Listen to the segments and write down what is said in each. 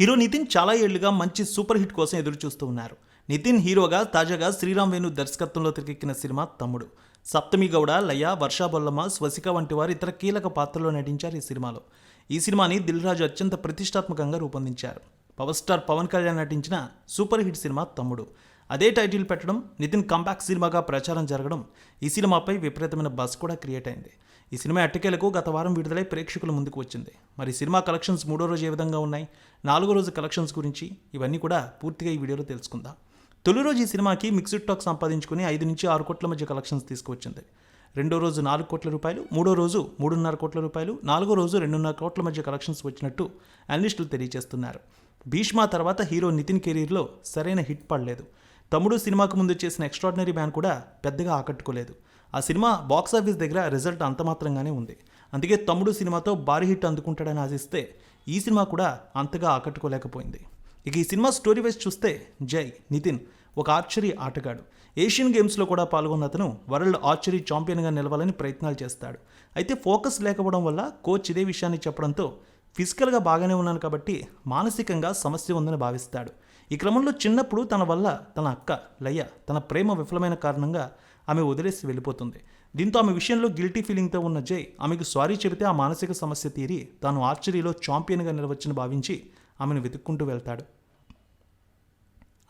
Hero Nitin చాలా ఏళ్ళుగా మంచి సూపర్ హిట్ కోసం ఎదురు చూస్తూ ఉన్నారు. నితిన్ హీరోగా తాజాగా శ్రీరామ్ వేణు దర్శకత్వంలో తెరకెక్కిన సినిమా తమ్ముడు. సప్తమి గౌడ లయ వర్షా బొల్లమ్మ స్వసిక వంటి వారు ఇతర కీలక పాత్రలో నటించారు ఈ సినిమాలో. ఈ సినిమాని దిల్ రాజు అత్యంత ప్రతిష్టాత్మకంగా రూపొందించారు. పవర్ స్టార్ పవన్ కళ్యాణ్ నటించిన సూపర్ హిట్ సినిమా తమ్ముడు. అదే టైటిల్ పెట్టడం నితిన్ కంబ్యాక్ సినిమాగా ప్రచారం జరగడం ఈ సినిమాపై విపరీతమైన బస్ కూడా క్రియేట్ అయింది. ఈ సినిమా అట్టకేలకు గత వారం విడుదలై ప్రేక్షకుల ముందుకు వచ్చింది. మరి సినిమా కలెక్షన్స్ మూడో రోజు ఏ విధంగా ఉన్నాయి? నాలుగో రోజు కలెక్షన్స్ గురించి ఇవన్నీ కూడా పూర్తిగా ఈ వీడియోలో తెలుసుకుందాం. తొలి రోజు ఈ సినిమాకి మిక్స్డ్ టాక్ సంపాదించుకుని ఐదు నుంచి ఆరు కోట్ల మధ్య కలెక్షన్స్ తీసుకువచ్చింది. రెండో రోజు నాలుగు కోట్ల రూపాయలు మూడో రోజు మూడున్నర కోట్ల రూపాయలు నాలుగో రోజు రెండున్నర కోట్ల మధ్య కలెక్షన్స్ వచ్చినట్టు అనలిస్టులు తెలియజేస్తున్నారు. భీష్మా తర్వాత హీరో నితిన్ కెరీర్లో సరైన హిట్ పడలేదు. తమ్ముడు సినిమాకు ముందు చేసిన ఎక్స్ట్రాడినరీ మ్యాన్ కూడా పెద్దగా ఆకట్టుకోలేదు. ఆ సినిమా బాక్స్ ఆఫీస్ దగ్గర రిజల్ట్ అంతమాత్రంగానే ఉంది. అందుకే తమ్ముడు సినిమాతో భారీ హిట్ అందుకుంటాడని ఆశిస్తే ఈ సినిమా కూడా అంతగా ఆకట్టుకోలేకపోయింది. ఇక ఈ సినిమా స్టోరీ వైజ్ చూస్తే జై నితిన్ ఒక ఆర్చరీ ఆటగాడు. ఏషియన్ గేమ్స్లో కూడా పాల్గొన్న అతను వరల్డ్ ఆర్చరీ ఛాంపియన్గా నిలవాలని ప్రయత్నాలు చేస్తాడు. అయితే ఫోకస్ లేకపోవడం వల్ల కోచ్ ఇదే విషయాన్ని చెప్పడంతో ఫిజికల్గా బాగానే ఉన్నాను కాబట్టి మానసికంగా సమస్య ఉందని భావిస్తాడు. ఈ క్రమంలో చిన్నప్పుడు తన వల్ల తన అక్క లయ తన ప్రేమ విఫలమైన కారణంగా ఆమె వదిలేసి వెళ్ళిపోతుంది. దీంతో ఆమె విషయంలో గిల్టీ ఫీలింగ్తో ఉన్న జై ఆమెకు సారీ చెబితే ఆ మానసిక సమస్య తీరి తాను ఆర్చరీలో ఛాంపియన్గా నిలవచ్చని భావించి ఆమెను వెతుక్కుంటూ వెళ్తాడు.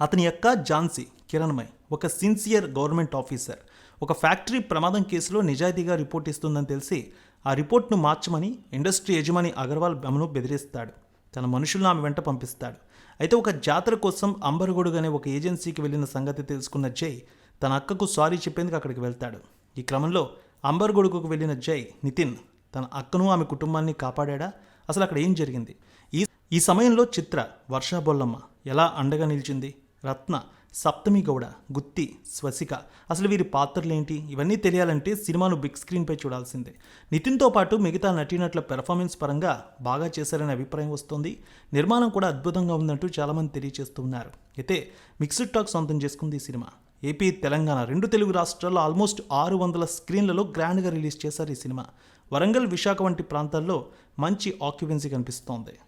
అతని యొక్క ఝాన్సీ కిరణ్మయ్ ఒక సిన్సియర్ గవర్నమెంట్ ఆఫీసర్. ఒక ఫ్యాక్టరీ ప్రమాదం కేసులో నిజాయితీగా రిపోర్ట్ ఇస్తుందని తెలిసి ఆ రిపోర్ట్ను మార్చమని ఇండస్ట్రీ యజమాని అగర్వాల్ ఆమెను బెదిరిస్తాడు. తన మనుషులను ఆమె వెంట పంపిస్తాడు. అయితే ఒక జాతర కోసం అంబర్గొడుగు అనే ఒక ఏజెన్సీకి వెళ్ళిన సంగతి తెలుసుకున్న జై తన అక్కకు సారీ చెప్పేందుకు అక్కడికి వెళ్తాడు. ఈ క్రమంలో అంబర్గొడుగుకు వెళ్ళిన జై నితిన్ తన అక్కను ఆమె కుటుంబాన్ని కాపాడా అసలు అక్కడ ఏం జరిగింది? ఈ ఈ సమయంలో చిత్ర వర్షా బొల్లమ్మ ఎలా అండగా నిలిచింది? రత్న సప్తమి గౌడ గుత్తి స్వసిక. అసలు వీరి పాత్రలేంటి? ఇవన్నీ తెలియాలంటే సినిమాను బిగ్ స్క్రీన్పై చూడాల్సిందే. నితిన్తో పాటు మిగతా నటీనటుల పెర్ఫార్మెన్స్ పరంగా బాగా చేశారనే అభిప్రాయం వస్తుంది. నిర్మాణం కూడా అద్భుతంగా ఉందంటూ చాలామంది తెలియజేస్తున్నారు. అయితే మిక్స్డ్ టాక్ సొంతం చేసుకుంది ఈ సినిమా. ఏపీ తెలంగాణ రెండు తెలుగు రాష్ట్రాల్లో ఆల్మోస్ట్ ఆరు వందల స్క్రీన్లలో గ్రాండ్గా రిలీజ్ చేశారు ఈ సినిమా. వరంగల్ విశాఖ వంటి ప్రాంతాల్లో మంచి ఆక్యుపెన్సీ కనిపిస్తోంది.